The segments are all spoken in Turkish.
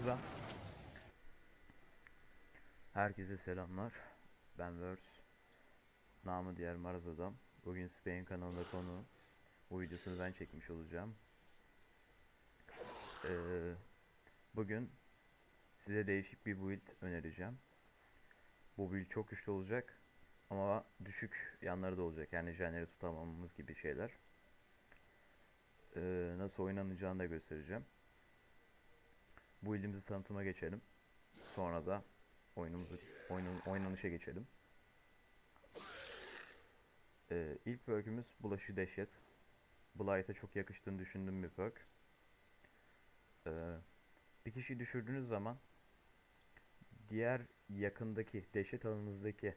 güzel. Herkese selamlar. Ben Vers. Namı diğer Maraz Adam. Bugün Spain kanalında konu. Bu videosunu ben çekmiş olacağım. Ee, bugün size değişik bir build önereceğim. Bu build çok güçlü olacak. Ama düşük yanları da olacak. Yani jeneri tutamamamız gibi şeyler. Ee, nasıl oynanacağını da göstereceğim. Bu ilimizi tanıtıma geçelim. Sonra da oyunumuzu oyunun, oynanışa geçelim. Ee, ilk perk'ümüz Bulaşı Dehşet. Blight'a çok yakıştığını düşündüğüm bir perk. Ee, bir kişiyi düşürdüğünüz zaman diğer yakındaki dehşet alanınızdaki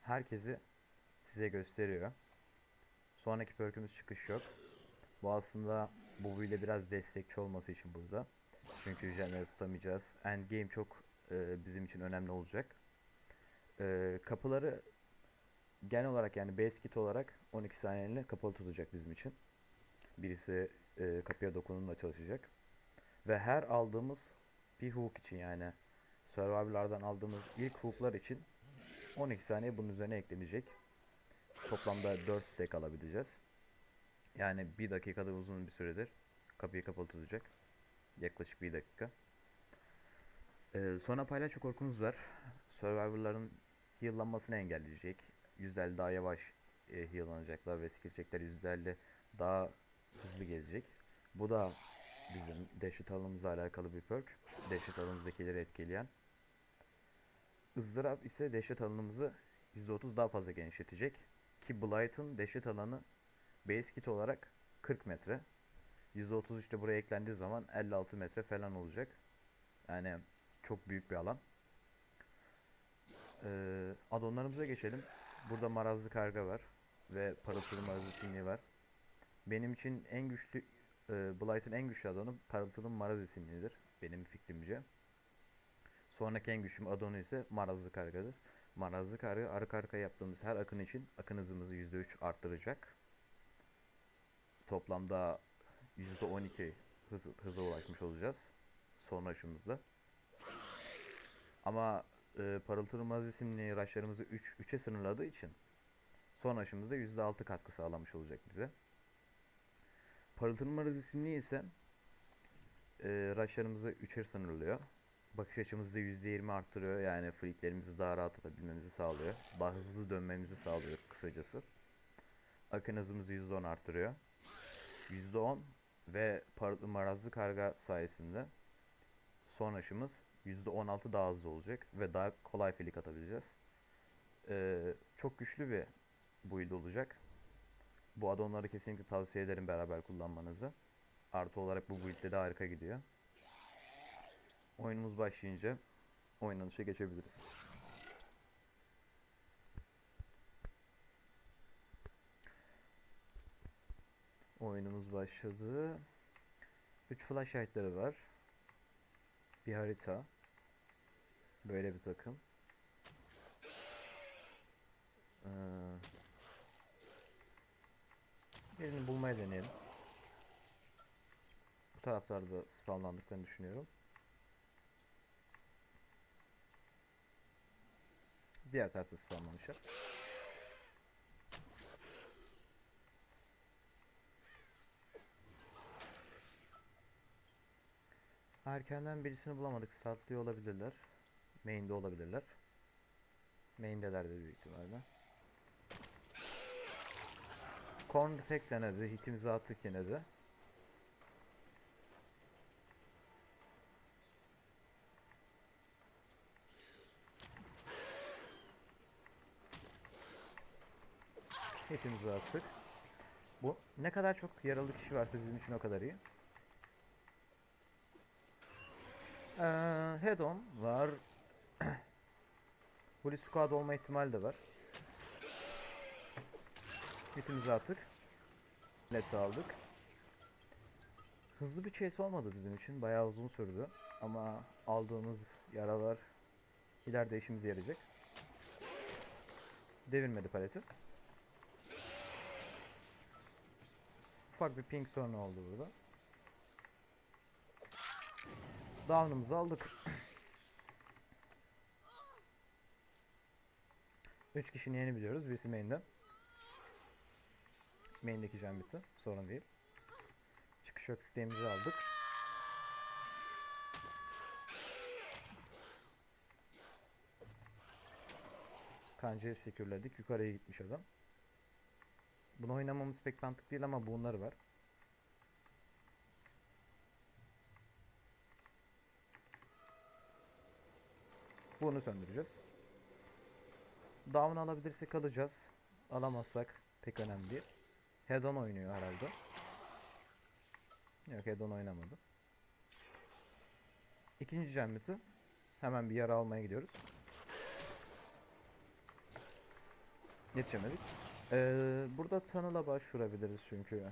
herkesi size gösteriyor. Sonraki perk'ümüz çıkış yok. Bu aslında bu ile biraz destekçi olması için burada. Çünkü jenleri tutamayacağız. Endgame çok e, bizim için önemli olacak. E, kapıları genel olarak yani base kit olarak 12 saniyeliğine kapalı tutacak bizim için. Birisi e, kapıya dokunumla çalışacak. Ve her aldığımız bir hook için yani Survivor'lardan aldığımız ilk hooklar için 12 saniye bunun üzerine eklenecek. Toplamda 4 stack alabileceğiz. Yani bir dakikada uzun bir süredir kapıyı kapalı tutacak. Yaklaşık bir dakika. Ee, sonra paylaşı korkumuz var. Survivor'ların heal'lanmasını engelleyecek. %50 daha yavaş e, heal'lanacaklar ve skill check'ler %50 daha hızlı gelecek. Bu da bizim dehşet alanımızla alakalı bir perk. Dehşet alanımızdakileri etkileyen. ızdırap ise dehşet alanımızı %30 daha fazla genişletecek. Ki Blight'ın dehşet alanı base kit olarak 40 metre. %30 işte buraya eklendiği zaman 56 metre falan olacak. Yani çok büyük bir alan. Ee, addonlarımıza geçelim. Burada marazlı karga var. Ve parıltılı marazlı simliği var. Benim için en güçlü e, Blight'ın en güçlü addonu parıltılı maraz isimlidir. Benim fikrimce. Sonraki en güçlü addonu ise marazlı kargadır. Marazlı karga arka arkaya yaptığımız her akın için akın hızımızı %3 arttıracak. Toplamda %12 hız, hıza ulaşmış olacağız. Son aşımızda. Ama e, parıltılı maz isimli raşlarımızı 3, 3'e sınırladığı için son aşımızda %6 katkı sağlamış olacak bize. Parıltılı maz isimli ise e, raşlarımızı 3'e sınırlıyor. Bakış açımızı %20 arttırıyor. Yani flicklerimizi daha rahat atabilmemizi sağlıyor. Daha hızlı dönmemizi sağlıyor kısacası. Akın hızımızı %10 arttırıyor. %10 ve marazlı karga sayesinde son aşımız %16 daha hızlı olacak ve daha kolay filik atabileceğiz. Ee, çok güçlü bir build olacak. Bu addonları kesinlikle tavsiye ederim beraber kullanmanızı. Artı olarak bu build'de de harika gidiyor. Oyunumuz başlayınca oynanışa geçebiliriz. Oyunumuz başladı. 3 flashlight'ları var. Bir harita. Böyle bir takım. Ee, birini bulmaya deneyelim. Bu taraflarda spamlandıklarını düşünüyorum. Diğer tarafta spamlamışlar. Erkenden birisini bulamadık. Startlıyor olabilirler. Main'de olabilirler. Main'deler de büyük ihtimalle. Korn tek denedi. Hitimizi attık yine de. Hitimizi attık. Bu ne kadar çok yaralı kişi varsa bizim için o kadar iyi. Ee, Head-on var. Police Squad olma ihtimali de var. Hitimizi attık. Net aldık. Hızlı bir chase olmadı bizim için. Bayağı uzun sürdü. Ama aldığımız yaralar ileride işimize yarayacak. Devirmedi paleti. Ufak bir ping sorunu oldu burada. Down'umuzu aldık. 3 kişinin yeni biliyoruz. Birisi main'de. Main'deki jam bitti. Sorun değil. Çıkış yok sistemimizi aldık. Kancayı sekürledik. Yukarıya gitmiş adam. Bunu oynamamız pek mantıklı değil ama bunları var. Bunu söndüreceğiz. Down alabilirsek alacağız. Alamazsak pek önemli değil. Head-on oynuyor herhalde. Yok head-on oynamadı. İkinci cemmeti. Hemen bir yara almaya gidiyoruz. Yetişemedik. Ee, burada Tunnel'a başvurabiliriz çünkü.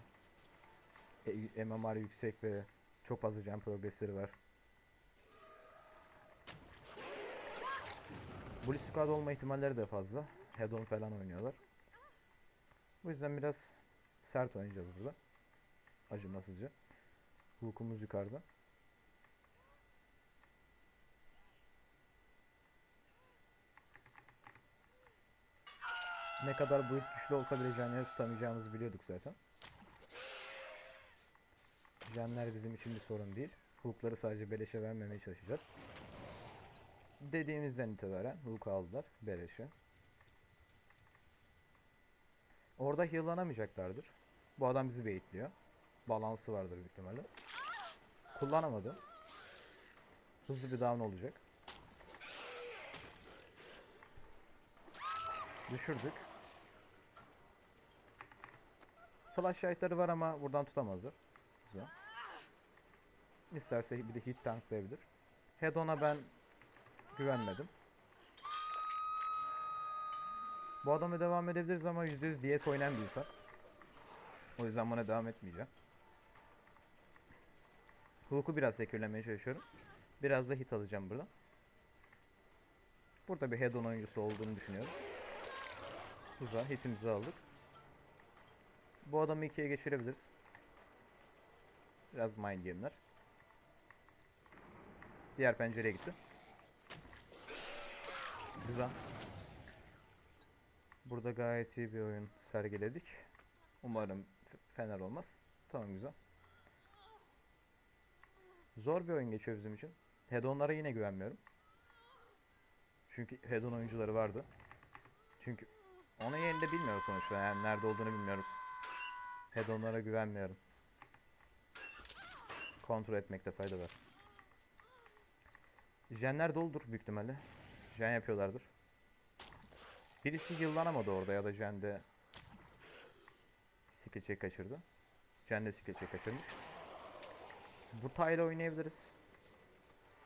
E, MMR yüksek ve çok fazla jump progresleri var. Blue Squad olma ihtimalleri de fazla. Head-on falan oynuyorlar. Bu yüzden biraz sert oynayacağız burada. Acımasızca. Hook'umuz yukarıda. Ne kadar bu güçlü olsa bile Jenleri tutamayacağımızı biliyorduk zaten. Jenler bizim için bir sorun değil. Hook'ları sadece beleşe vermemeye çalışacağız. Dediğimizden itibaren Hook aldılar beleşe. Orada heal'lanamayacaklardır. Bu adam bizi baitliyor. Balansı vardır büyük ihtimalle. Kullanamadı. Hızlı bir down olacak. Düşürdük. Flashlight'ları var ama buradan tutamazlar. Güzel. İsterse bir de hit tanklayabilir. Head-on'a ben güvenmedim. Bu adama devam edebiliriz ama %100 DS oynayan bir insan. O yüzden buna devam etmeyeceğim. Hook'u biraz sekürlemeye çalışıyorum. Biraz da hit alacağım burada. Burada bir head-on oyuncusu olduğunu düşünüyorum. Güzel hitimizi aldık. Bu adamı ikiye geçirebiliriz. Biraz mind game'ler. Diğer pencereye gitti. Güzel. Burada gayet iyi bir oyun sergiledik. Umarım fener olmaz. Tamam güzel. Zor bir oyun geçiyor bizim için. Head-on'lara yine güvenmiyorum. Çünkü head-on oyuncuları vardı. Çünkü onun yerinde bilmiyoruz sonuçta. Yani nerede olduğunu bilmiyoruz. Head-on'lara güvenmiyorum. Kontrol etmekte fayda var. Jenler doludur büyük ihtimalle. Jen yapıyorlardır. Birisi yıllanamadı orada ya da Jen de skill check kaçırdı. Jen de check kaçırmış. Bu tayla oynayabiliriz.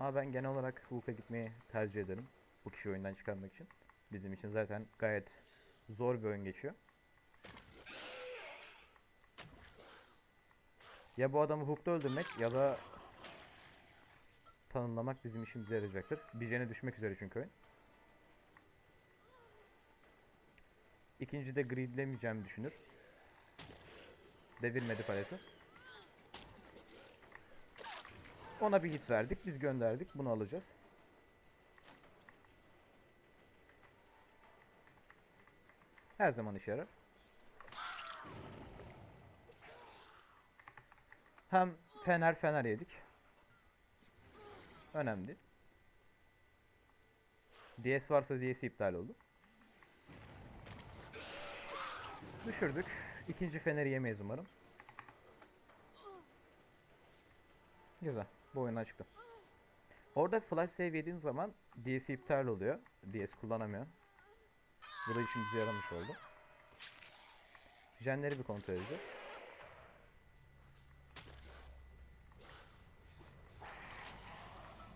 Ama ben genel olarak Hook'a gitmeyi tercih ederim. Bu kişi oyundan çıkarmak için. Bizim için zaten gayet zor bir oyun geçiyor. Ya bu adamı hook'ta öldürmek ya da tanımlamak bizim işimize yarayacaktır. Bir jene düşmek üzere çünkü oyun. İkinci de gridlemeyeceğimi düşünür. Devirmedi paleti. Ona bir hit verdik. Biz gönderdik. Bunu alacağız. Her zaman işe yarar. Hem fener fener yedik. Önemli. DS varsa DS iptal oldu. Düşürdük. İkinci feneri yemeyiz umarım. Güzel. Bu oyundan çıktı. Orada flash save yediğin zaman DS iptal oluyor. DS kullanamıyor. Bu da işimize yaramış oldu. Jenleri bir kontrol edeceğiz.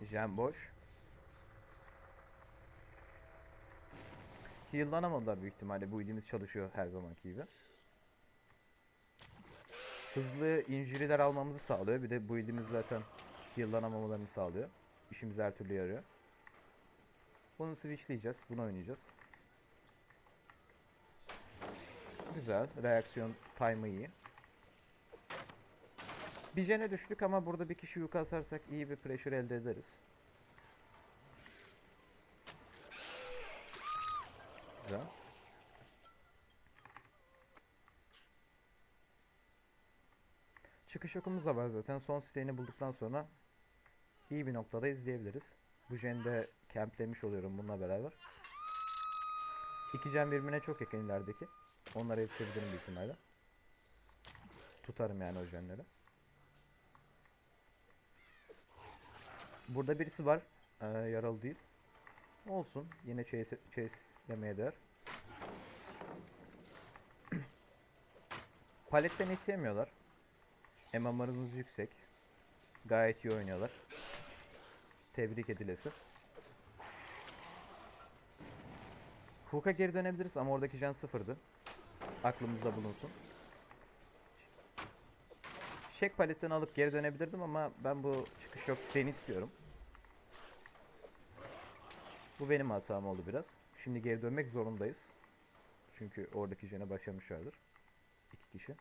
Jen boş. Heal'lanamadılar büyük ihtimalle. Bu ilimiz çalışıyor her zamanki gibi. Hızlı injuriler almamızı sağlıyor. Bir de bu ilimiz zaten heal'lanamamalarını sağlıyor. İşimiz her türlü yarıyor. Bunu switchleyeceğiz. Bunu oynayacağız. Güzel. Reaksiyon time'ı iyi. Bir jene düştük ama burada bir kişi yük asarsak iyi bir pressure elde ederiz. Güzel. Çıkış okumuz da var zaten. Son siteğini bulduktan sonra iyi bir noktada izleyebiliriz. Bu jende camplemiş oluyorum bununla beraber. İki jen birbirine çok yakın ilerideki. Onlara yetişebilirim büyük ihtimalle. Tutarım yani o jenleri. Burada birisi var. Ee, yaralı değil. Olsun. Yine chase, chase'lemeye değer. Paletten itiyemiyorlar. MMR'ımız yüksek. Gayet iyi oynuyorlar. Tebrik edilesi. Hook'a geri dönebiliriz ama oradaki can sıfırdı. Aklımızda bulunsun. Şek paletten alıp geri dönebilirdim ama ben bu çıkış yok siteğini istiyorum. Bu benim hatam oldu biraz. Şimdi geri dönmek zorundayız. Çünkü oradaki jene başlamışlardır. İki kişi.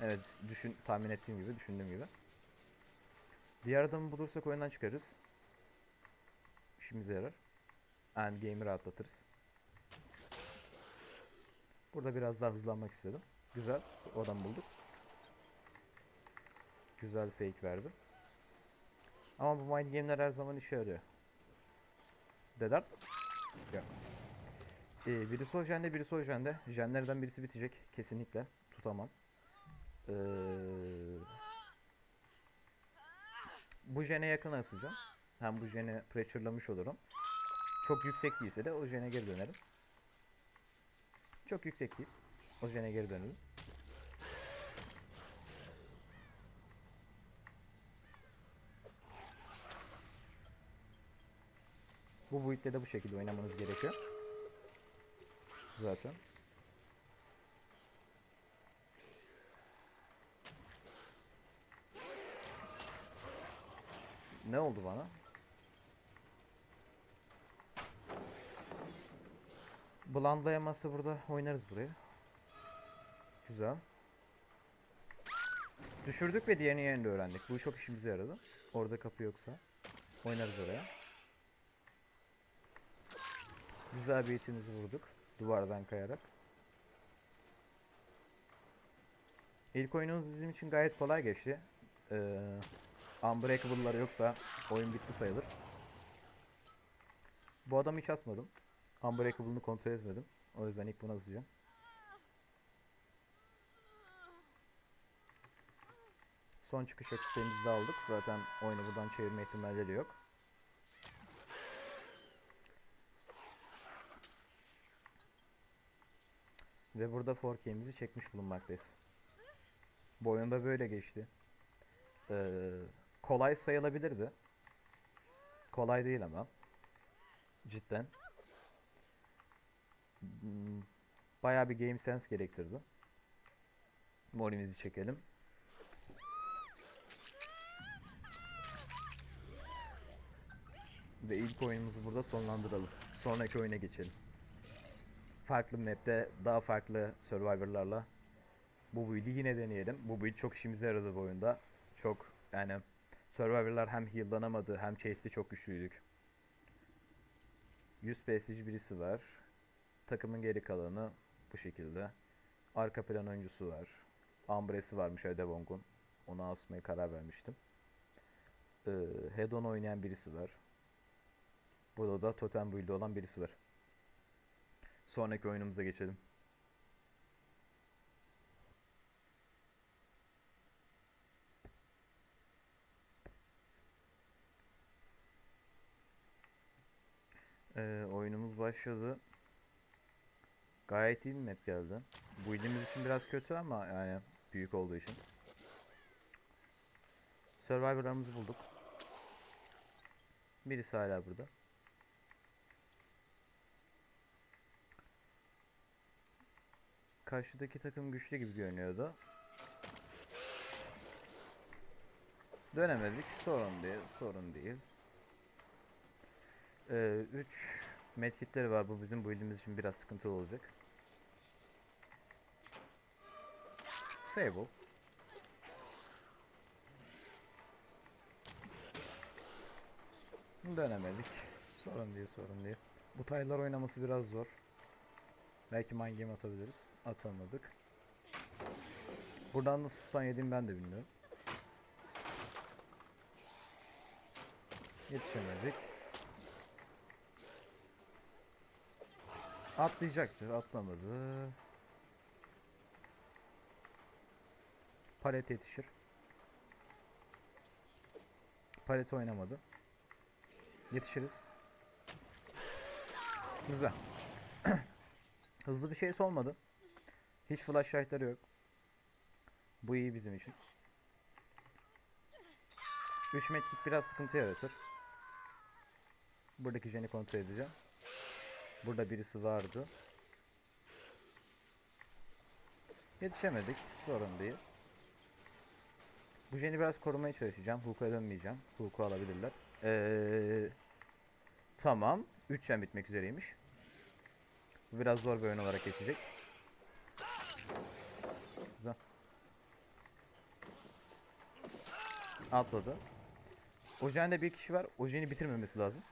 Evet, düşün tahmin ettiğim gibi, düşündüğüm gibi. Diğer adamı bulursak oyundan çıkarız. İşimize yarar. And game'i rahatlatırız. Burada biraz daha hızlanmak istedim. Güzel, o adamı bulduk. Güzel fake verdi. Ama bu mind game'ler her zaman işe yarıyor. Dedart? Yok. Ee, birisi o jende, birisi o jende. Jenlerden birisi bitecek. Kesinlikle. Tutamam. Ee, bu jene yakın asacağım. Hem bu jene pressure'lamış olurum. Çok yüksek değilse de o jene geri dönerim. Çok yüksek değil. O jene geri dönelim. Bu build'de de bu şekilde oynamanız gerekiyor. Zaten. Ne oldu bana? Blandlayamazsa burada oynarız burayı. Güzel. Düşürdük ve diğerinin yerini de öğrendik. Bu çok işimize yaradı. Orada kapı yoksa oynarız oraya. Güzel bir itimizi vurduk. Duvardan kayarak. İlk oyunumuz bizim için gayet kolay geçti. Ee, Unbreakable'lar yoksa oyun bitti sayılır. Bu adamı hiç asmadım. Unbreakable'ını kontrol etmedim. O yüzden ilk buna asacağım. Son çıkış sistemimizi de aldık. Zaten oyunu buradan çevirme ihtimalleri yok. Ve burada 4K'mizi çekmiş bulunmaktayız. Bu oyunda böyle geçti. Ee, kolay sayılabilirdi. Kolay değil ama. Cidden. Hmm, Bayağı bir game sense gerektirdi. Morimizi çekelim. Ve ilk oyunumuzu burada sonlandıralım. Sonraki oyuna geçelim. Farklı map'te daha farklı survivor'larla bu build'i yine deneyelim. Bu build çok işimize yaradı bu oyunda. Çok yani Survivor'lar hem heal'lanamadı hem chase'de çok güçlüydük. 100 PSG birisi var. Takımın geri kalanı bu şekilde. Arka plan oyuncusu var. Ambre'si varmış Edebong'un. Onu asmaya karar vermiştim. Ee, Hedon oynayan birisi var. Burada da Totem build'i olan birisi var. Sonraki oyunumuza geçelim. Ee, oyunumuz başladı. Gayet iyi bir map geldi. Bu ilimiz için biraz kötü ama yani büyük olduğu için. Survivor'larımızı bulduk. Birisi hala burada. Karşıdaki takım güçlü gibi görünüyordu. Dönemedik. Sorun değil. Sorun değil. 3 medkitleri var. Bu bizim build'imiz için biraz sıkıntılı olacak. Sable. Dönemedik. Sorun değil, sorun değil. Bu taylar oynaması biraz zor. Belki mind game atabiliriz. Atamadık. Buradan nasıl stun yediğimi ben de bilmiyorum. Yetişemedik. Atlayacaktır. Atlamadı. Palet yetişir. Palet oynamadı. Yetişiriz. Güzel. Hızlı bir şey olmadı. Hiç flashlight'ları yok. Bu iyi bizim için. 3 metrik biraz sıkıntı yaratır. Buradaki jeni kontrol edeceğim. Burada birisi vardı. Yetişemedik. Sorun değil. Bu jeni biraz korumaya çalışacağım. Hook'a dönmeyeceğim. Hook'u alabilirler. Ee, tamam. 3 jen bitmek üzereymiş. Biraz zor bir oyun olarak geçecek. Güzel. Atladı. Ojen'de bir kişi var. Ojen'i bitirmemesi lazım.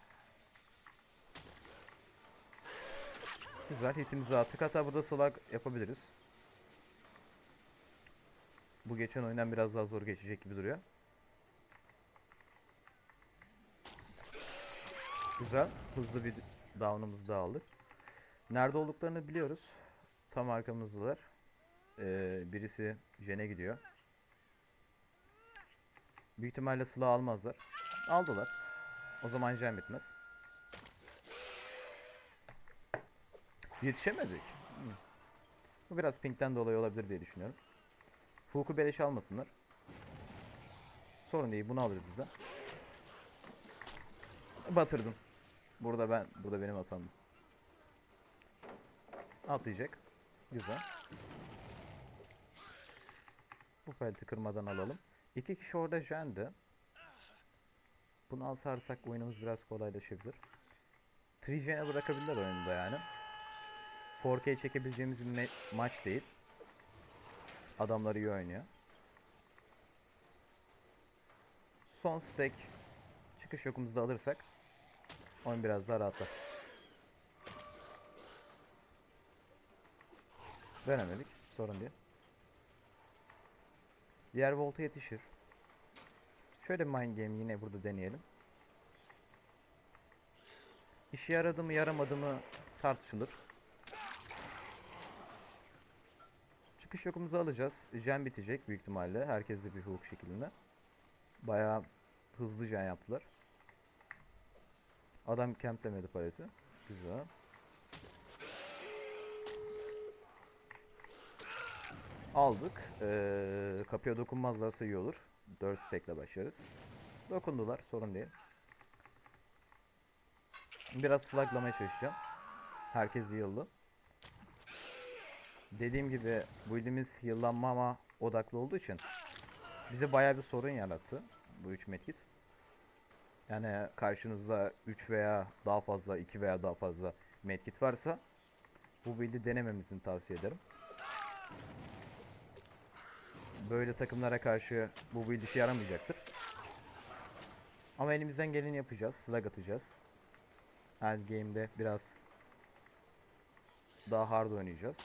Güzel. Hitimizi attık. Hatta burada slug yapabiliriz. Bu geçen oyundan biraz daha zor geçecek gibi duruyor. Güzel. Hızlı bir down'ımızı da aldık. Nerede olduklarını biliyoruz. Tam arkamızdalar. Ee, birisi Jen'e gidiyor. Büyük ihtimalle silah almazlar. Aldılar. O zaman Jen bitmez. Yetişemedik. Bu biraz pinkten dolayı olabilir diye düşünüyorum. Hook'u beleş almasınlar. Sorun değil bunu alırız bize. Batırdım. Burada ben, burada benim hatamdı. Atlayacak. Güzel. Bu paleti kırmadan alalım. İki kişi orada jendi. Bunu alsarsak oyunumuz biraz kolaylaşabilir. 3 jene bırakabilirler oyunda yani. 4K çekebileceğimiz bir ma- maç değil. Adamlar iyi oynuyor. Son stack çıkış yokumuzu da alırsak oyun biraz daha rahatlar. Dönemedik. Sorun değil. Diğer volta yetişir. Şöyle mind game yine burada deneyelim. İşe yaradı mı yaramadı mı tartışılır. Çıkış yokumuzu alacağız. Jen bitecek büyük ihtimalle. Herkeste bir hook şeklinde. Bayağı hızlı jen yaptılar. Adam camplemedi paleti. Güzel. Aldık. Ee, kapıya dokunmazlarsa iyi olur. 4 stack ile başlarız. Dokundular. Sorun değil. Biraz sluglamaya çalışacağım. Herkes yıldı. Dediğim gibi build'imiz yıllanmama odaklı olduğu için bize bayağı bir sorun yarattı bu 3 medkit. Yani karşınızda 3 veya daha fazla, 2 veya daha fazla medkit varsa bu build'i denememizini tavsiye ederim. Böyle takımlara karşı bu build işe yaramayacaktır. Ama elimizden geleni yapacağız. Slug atacağız. End game'de biraz daha hard oynayacağız.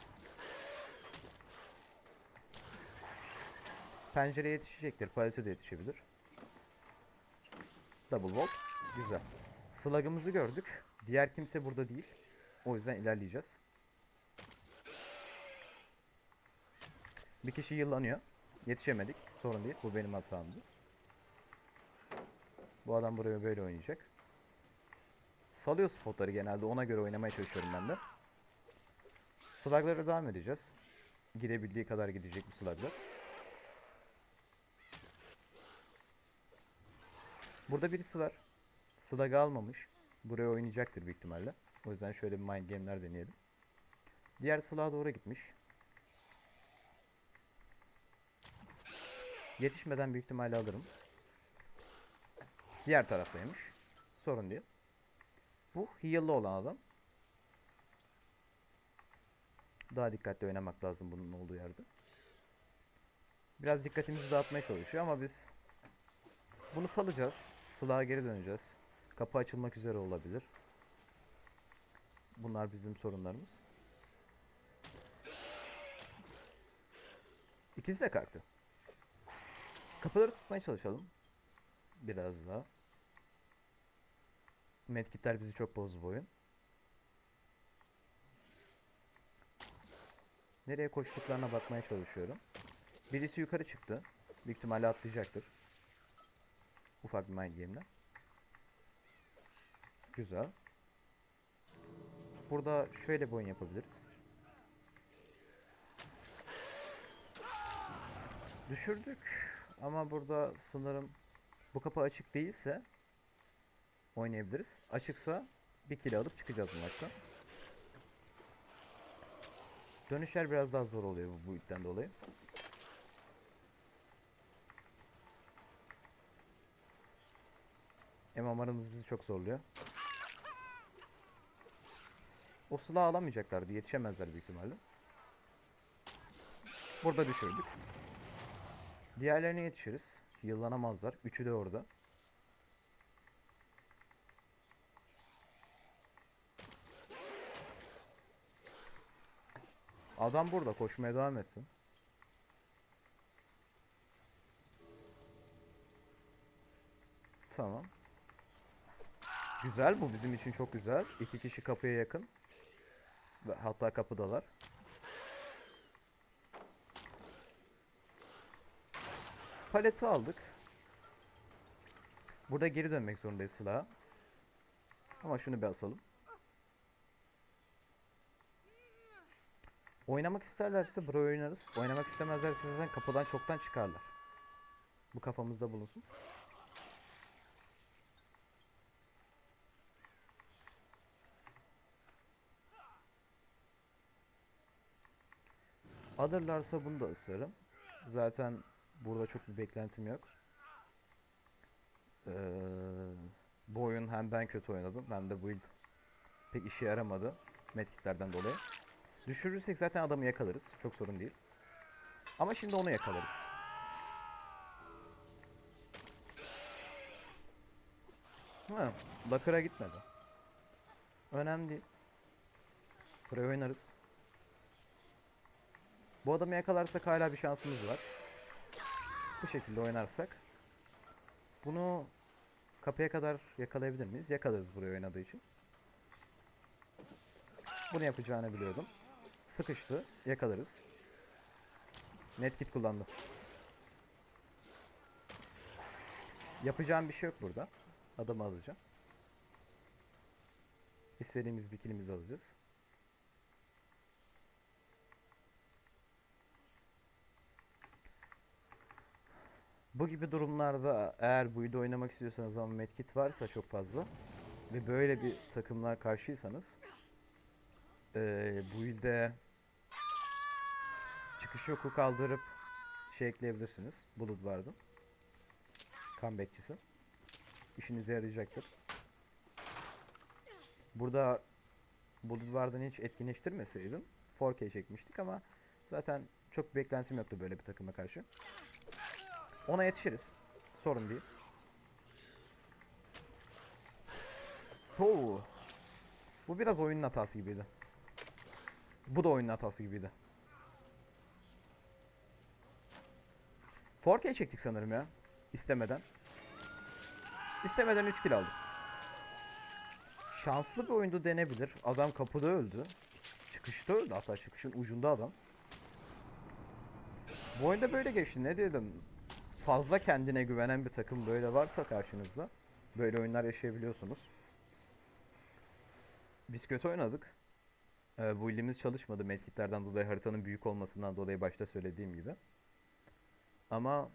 Pencereye yetişecektir. Palete de yetişebilir. Double volt. Güzel. Slug'ımızı gördük. Diğer kimse burada değil. O yüzden ilerleyeceğiz. Bir kişi yıllanıyor. Yetişemedik. Sorun değil. Bu benim hatamdı. Bu adam buraya böyle oynayacak. Salıyor spotları genelde. Ona göre oynamaya çalışıyorum ben de. Slug'lara devam edeceğiz. Gidebildiği kadar gidecek bu slug'lar. Burada birisi var. Slug'ı almamış. Buraya oynayacaktır büyük ihtimalle. O yüzden şöyle bir mind game'ler deneyelim. Diğer slug'a doğru gitmiş. Yetişmeden büyük ihtimalle alırım. Diğer taraftaymış. Sorun değil. Bu heal'lı olan adam. Daha dikkatli oynamak lazım bunun olduğu yerde. Biraz dikkatimizi dağıtmaya çalışıyor ama biz bunu salacağız. Sıla'ya geri döneceğiz. Kapı açılmak üzere olabilir. Bunlar bizim sorunlarımız. İkisi de kalktı. Kapıları tutmaya çalışalım. Biraz daha. Medkitler bizi çok bozdu bu oyun. Nereye koştuklarına bakmaya çalışıyorum. Birisi yukarı çıktı. Büyük ihtimalle atlayacaktır. Ufak bir mind game'le. Güzel. Burada şöyle bir oyun yapabiliriz. Düşürdük. Ama burada sanırım bu kapı açık değilse oynayabiliriz. Açıksa bir kill alıp çıkacağız bu maçtan. Dönüşler biraz daha zor oluyor bu build'den dolayı. MMR'ımız bizi çok zorluyor. O silahı alamayacaklardı. Yetişemezler büyük ihtimalle. Burada düşürdük. Diğerlerine yetişiriz. Yıllanamazlar. Üçü de orada. Adam burada. Koşmaya devam etsin. Tamam. Güzel bu bizim için çok güzel. İki kişi kapıya yakın. Hatta kapıdalar. Paleti aldık. Burada geri dönmek zorundayız silaha. Ama şunu bir asalım. Oynamak isterlerse buraya oynarız. Oynamak istemezlerse zaten kapıdan çoktan çıkarlar. Bu kafamızda bulunsun. Alırlarsa bunu da ısırırım. Zaten burada çok bir beklentim yok. Ee, bu oyun hem ben kötü oynadım hem de build pek işe yaramadı. Medkitlerden dolayı. Düşürürsek zaten adamı yakalarız. Çok sorun değil. Ama şimdi onu yakalarız. Ha, Bakır'a gitmedi. Önemli değil. Buraya oynarız. Bu adamı yakalarsak hala bir şansımız var. Bu şekilde oynarsak. Bunu kapıya kadar yakalayabilir miyiz? Yakalarız buraya oynadığı için. Bunu yapacağını biliyordum. Sıkıştı. Yakalarız. Medkit kullandı. Yapacağım bir şey yok burada. Adamı alacağım. İstediğimiz bir killimizi alacağız. Bu gibi durumlarda eğer bu ilde oynamak istiyorsanız ama medkit varsa çok fazla ve böyle bir takımlar karşıysanız eee bu ilde çıkış yoku kaldırıp şey ekleyebilirsiniz. Bulut vardı. Comebackçisi. İşinize yarayacaktır. Burada Bulut vardı hiç etkinleştirmeseydim 4K çekmiştik ama zaten çok beklentim yoktu böyle bir takıma karşı. Ona yetişiriz. Sorun değil. Oo. Bu biraz oyunun hatası gibiydi. Bu da oyunun hatası gibiydi. 4K çektik sanırım ya. İstemeden. İstemeden 3 kill aldım. Şanslı bir oyundu denebilir. Adam kapıda öldü. Çıkışta öldü hatta çıkışın ucunda adam. Bu oyunda böyle geçti ne dedim. Fazla kendine güvenen bir takım böyle varsa karşınızda böyle oyunlar yaşayabiliyorsunuz. Biz kötü oynadık. Ee, bu ilimiz çalışmadı medkitlerden dolayı haritanın büyük olmasından dolayı başta söylediğim gibi. Ama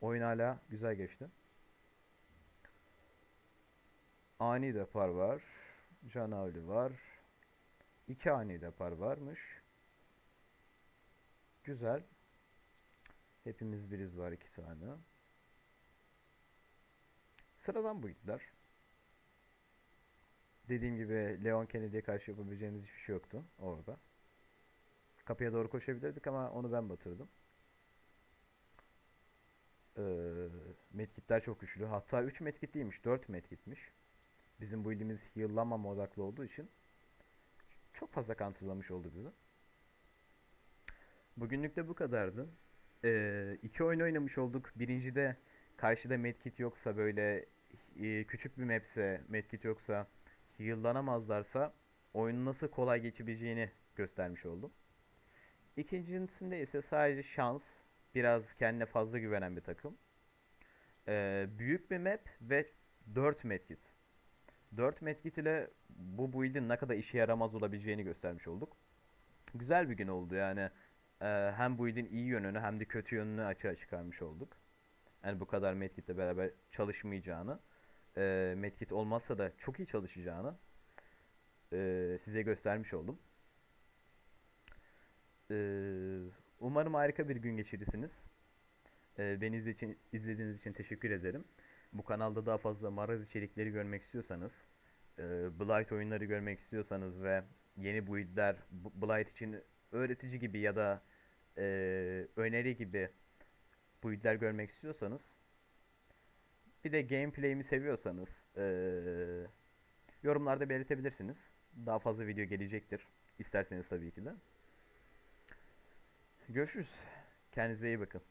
oyun hala güzel geçti. Ani depar var. Canavli var. İki ani depar varmış. Güzel. Hepimiz biriz var iki tane. Sıradan bu itler. Dediğim gibi Leon Kennedy'ye karşı yapabileceğimiz hiçbir şey yoktu orada. kapıya doğru koşabilirdik ama onu ben batırdım. Ee, medkitler çok güçlü. Hatta 3 medkit değilmiş, 4 medkitmiş. Bizim bu ilimiz heal'lanmama odaklı olduğu için çok fazla counterlamış oldu bizi. Bugünlük de bu kadardı. Ee, iki oyun oynamış olduk. Birincide karşıda medkit yoksa böyle e, küçük bir mapse medkit yoksa heal'lanamazlarsa oyunun nasıl kolay geçebileceğini göstermiş oldum. İkincisinde ise sadece şans, biraz kendine fazla güvenen bir takım. Ee, büyük bir map ve 4 medkit. 4 medkit ile bu build'in ne kadar işe yaramaz olabileceğini göstermiş olduk. Güzel bir gün oldu yani. Ee, hem build'in iyi yönünü hem de kötü yönünü açığa çıkarmış olduk. Yani bu kadar medkitle beraber çalışmayacağını, e, medkit olmazsa da çok iyi çalışacağını e, size göstermiş oldum. Ee, umarım harika bir gün geçirirsiniz. Ee, beni için, izlediğiniz için teşekkür ederim. Bu kanalda daha fazla maraz içerikleri görmek istiyorsanız, e, Blight oyunları görmek istiyorsanız ve yeni build'ler, Blight için öğretici gibi ya da e, öneri gibi build'ler görmek istiyorsanız, bir de gameplay'imi seviyorsanız, e, yorumlarda belirtebilirsiniz. Daha fazla video gelecektir. İsterseniz tabii ki de. Görüşürüz. Kendinize iyi bakın.